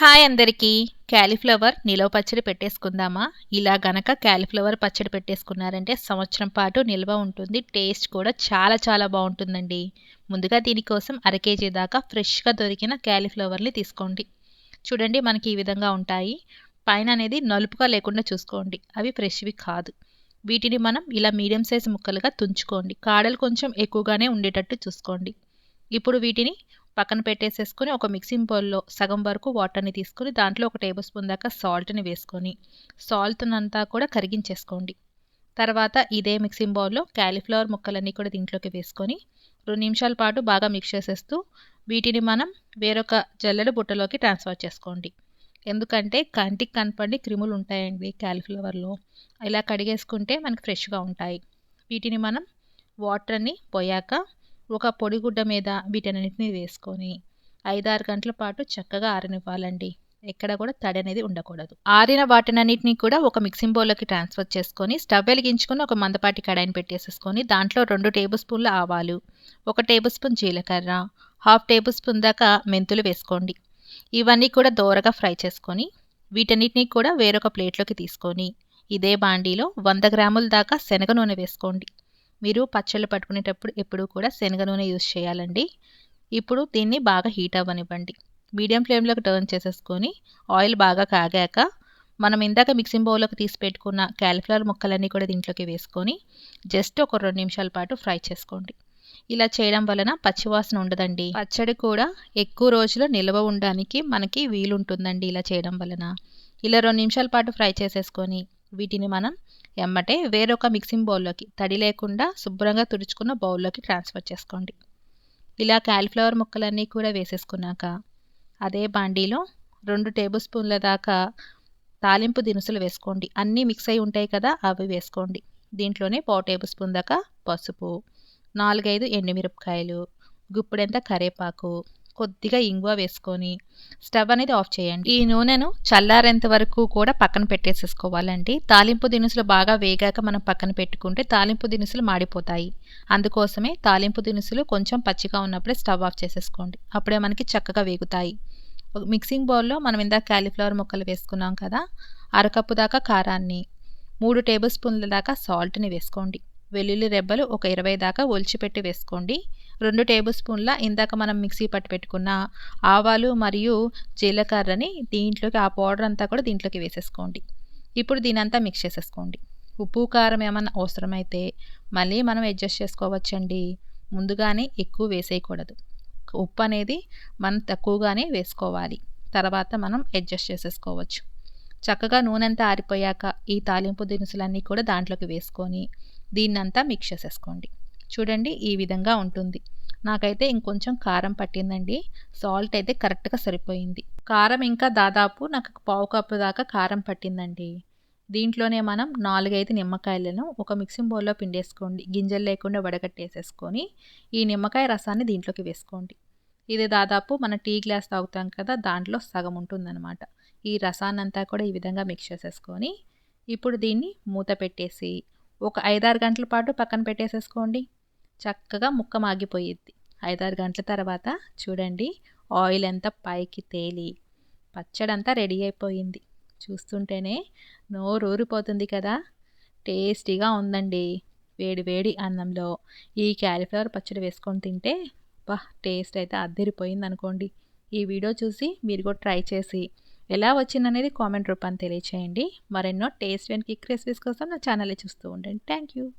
Hi అందరికీ. Cauliflower నిలవ పచ్చడి పెట్టేసుకుందామా? ఇలా గనక క్యాలీఫ్లవర్ పచ్చడి పెట్టేసుకున్నారంటే సంవత్సరం పాటు నిల్వ ఉంటుంది. టేస్ట్ కూడా చాలా చాలా బాగుంటుందండి. ముందుగా దీనికోసం అర కేజీ దాకా ఫ్రెష్గా దొరికిన క్యాలీఫ్లవర్ని తీసుకోండి. చూడండి మనకి ఈ విధంగా ఉంటాయి. పైన అనేది నలుపుగా లేకుండా చూసుకోండి. అవి ఫ్రెష్వి కాదు. వీటిని మనం ఇలా మీడియం సైజ్ ముక్కలుగా తుంచుకోండి. కాడలు కొంచెం ఎక్కువగానే ఉండేటట్టు చూసుకోండి. ఇప్పుడు వీటిని పక్కన పెట్టేసేసుకొని ఒక మిక్సింగ్ బౌల్లో సగం వరకు వాటర్ని తీసుకొని దాంట్లో ఒక టేబుల్ స్పూన్ దాకా సాల్ట్ని వేసుకొని సాల్ట్నంతా కూడా కరిగించేసుకోండి. తర్వాత ఇదే మిక్సింగ్ బౌల్లో క్యాలీఫ్లవర్ ముక్కలన్నీ కూడా దీంట్లోకి వేసుకొని రెండు నిమిషాల పాటు బాగా మిక్స్ చేసేస్తూ వీటిని మనం వేరొక జల్లెడ బుట్టలోకి ట్రాన్స్ఫర్ చేసుకోండి. ఎందుకంటే కంటికి కనపడి క్రిములు ఉంటాయండి క్యాలీఫ్లవర్లో. ఇలా కడిగేసుకుంటే మనకి ఫ్రెష్గా ఉంటాయి. వీటిని మనం వాటర్ని పోయాక ఒక పొడిగుడ్డ మీద వీటన్నిటిని వేసుకొని ఐదారు గంటల పాటు చక్కగా ఆరనివ్వాలండి. ఎక్కడ కూడా తడి అనేది ఉండకూడదు. ఆరిన వాటినన్నిటిని కూడా ఒక మిక్సింగ్ బౌల్లోకి ట్రాన్స్ఫర్ చేసుకొని స్టవ్ వెలిగించుకొని ఒక మందపాటి కడాయిని పెట్టేసేసుకొని దాంట్లో రెండు టేబుల్ స్పూన్ల ఆవాలు ఒక టేబుల్ స్పూన్ జీలకర్ర హాఫ్ టేబుల్ స్పూన్ దాకా మెంతులు వేసుకోండి. ఇవన్నీ కూడా దోరగా ఫ్రై చేసుకొని వీటన్నిటిని కూడా వేరొక ప్లేట్లోకి తీసుకొని ఇదే బాండీలో వంద గ్రాముల దాకా శనగ నూనె వేసుకోండి. మీరు పచ్చళ్ళు పట్టుకునేటప్పుడు ఎప్పుడూ కూడా శనగ నూనె యూస్ చేయాలండి. ఇప్పుడు దీన్ని బాగా హీట్ అవ్వనివ్వండి. మీడియం ఫ్లేమ్లోకి టర్న్ చేసేసుకొని ఆయిల్ బాగా కాగాక మనం ఇందాక మిక్సింగ్ బౌల్లోకి తీసి పెట్టుకున్న క్యాలిఫ్లవర్ ముక్కలన్నీ కూడా దీంట్లోకి వేసుకొని జస్ట్ ఒక రెండు నిమిషాల పాటు ఫ్రై చేసుకోండి. ఇలా చేయడం వలన పచ్చివాసన ఉండదండి. పచ్చడి కూడా ఎక్కువ రోజులు నిల్వ ఉండడానికి మనకి వీలుంటుందండి ఇలా చేయడం వలన. ఇలా రెండు నిమిషాల పాటు ఫ్రై చేసేసుకొని వీటిని మనం ఎమ్మటే వేరొక మిక్సింగ్ బౌల్లోకి తడి లేకుండా శుభ్రంగా తుడుచుకున్న బౌల్లోకి ట్రాన్స్ఫర్ చేసుకోండి. ఇలా క్యాలిఫ్లవర్ ముక్కలన్నీ కూడా వేసేసుకున్నాక అదే బాండీలో రెండు టేబుల్ స్పూన్ల దాకా తాలింపు దినుసులు వేసుకోండి. అన్నీ మిక్స్ అయి ఉంటాయి కదా అవి వేసుకోండి. దీంట్లోనే పావు టేబుల్ స్పూన్ దాకా పసుపు నాలుగైదు ఎండుమిరపకాయలు గుప్పుడెంత కరేపాకు కొద్దిగా ఇంగువ వేసుకొని స్టవ్ అనేది ఆఫ్ చేయండి. ఈ నూనెను చల్లారేంత వరకు కూడా పక్కన పెట్టేసేసుకోవాలండి. తాలింపు దినుసులు బాగా వేగాక మనం పక్కన పెట్టుకుంటే తాలింపు దినుసులు మాడిపోతాయి. అందుకోసమే తాలింపు దినుసులు కొంచెం పచ్చిగా ఉన్నప్పుడే స్టవ్ ఆఫ్ చేసేసుకోండి. అప్పుడే మనకి చక్కగా వేగుతాయి. మిక్సింగ్ బౌల్లో మనం ఇందాక క్యాలీఫ్లవర్ ముక్కలు వేసుకున్నాం కదా అరకప్పు దాకా కారాన్ని మూడు టేబుల్ స్పూన్ల దాకా సాల్ట్ని వేసుకోండి. వెల్లుల్లి రెబ్బలు ఒక ఇరవై దాకా ఒలిచిపెట్టి వేసుకోండి. రెండు టేబుల్ స్పూన్ల ఇందాక మనం మిక్సీ పట్టి పెట్టుకున్న ఆవాలు మరియు జీలకర్రని దీంట్లోకి ఆ పౌడర్ అంతా కూడా దీంట్లోకి వేసేసుకోండి. ఇప్పుడు దీనంతా మిక్స్ చేసేసుకోండి. ఉప్పు కారం ఏమన్నా అవసరమైతే మళ్ళీ మనం అడ్జస్ట్ చేసుకోవచ్చండి. ముందుగానే ఎక్కువ వేసేయకూడదు. ఉప్పు అనేది మనం తక్కువగానే వేసుకోవాలి. తర్వాత మనం అడ్జస్ట్ చేసేసుకోవచ్చు. చక్కగా నూనె అంతా ఆరిపోయాక ఈ తాలింపు దినుసులన్నీ కూడా దాంట్లోకి వేసుకొని దీన్నంతా మిక్స్ చేసేసుకోండి. చూడండి ఈ విధంగా ఉంటుంది. నాకైతే ఇంకొంచెం కారం పట్టిందండి. సాల్ట్ అయితే కరెక్ట్గా సరిపోయింది. కారం ఇంకా దాదాపు నాకు పావు కప్పు దాకా కారం పట్టిందండి. దీంట్లోనే మనం నాలుగైదు నిమ్మకాయలను ఒక మిక్సింగ్ బౌల్లో పిండేసుకోండి. గింజలు లేకుండా వడగట్టేసేసుకొని ఈ నిమ్మకాయ రసాన్ని దీంట్లోకి వేసుకోండి. ఇది దాదాపు మన టీ గ్లాస్ తాగుతాం కదా దాంట్లో సగం ఉంటుందన్నమాట. ఈ రసాన్నంతా కూడా ఈ విధంగా మిక్స్ చేసేసుకొని ఇప్పుడు దీన్ని మూత పెట్టేసి ఒక ఐదారు గంటల పాటు పక్కన పెట్టేసేసుకోండి. చక్కగా ముక్క మాగిపోయిద్ది ఐదారు గంటల తర్వాత చూడండి ఆయిల్ అంతా పైకి తేలి పచ్చడంతా రెడీ అయిపోయింది. చూస్తుంటేనే నోరూరిపోతుంది కదా. టేస్టీగా ఉందండి వేడి వేడి అన్నంలో. ఈ క్యాలీఫ్లవర్ పచ్చడి వేసుకొని తింటే బా టేస్ట్ అయితే అద్దరిపోయింది అనుకోండి. ఈ వీడియో చూసి మీరు కూడా ట్రై చేసి ఎలా వచ్చిందనేది కామెంట్ రూపాన్ని తెలియచేయండి. మరెన్నో టేస్ట్ అండ్ కిక్ రెసిపీస్ కోసం నా ఛానల్ని చూస్తూ ఉండండి. Thank you.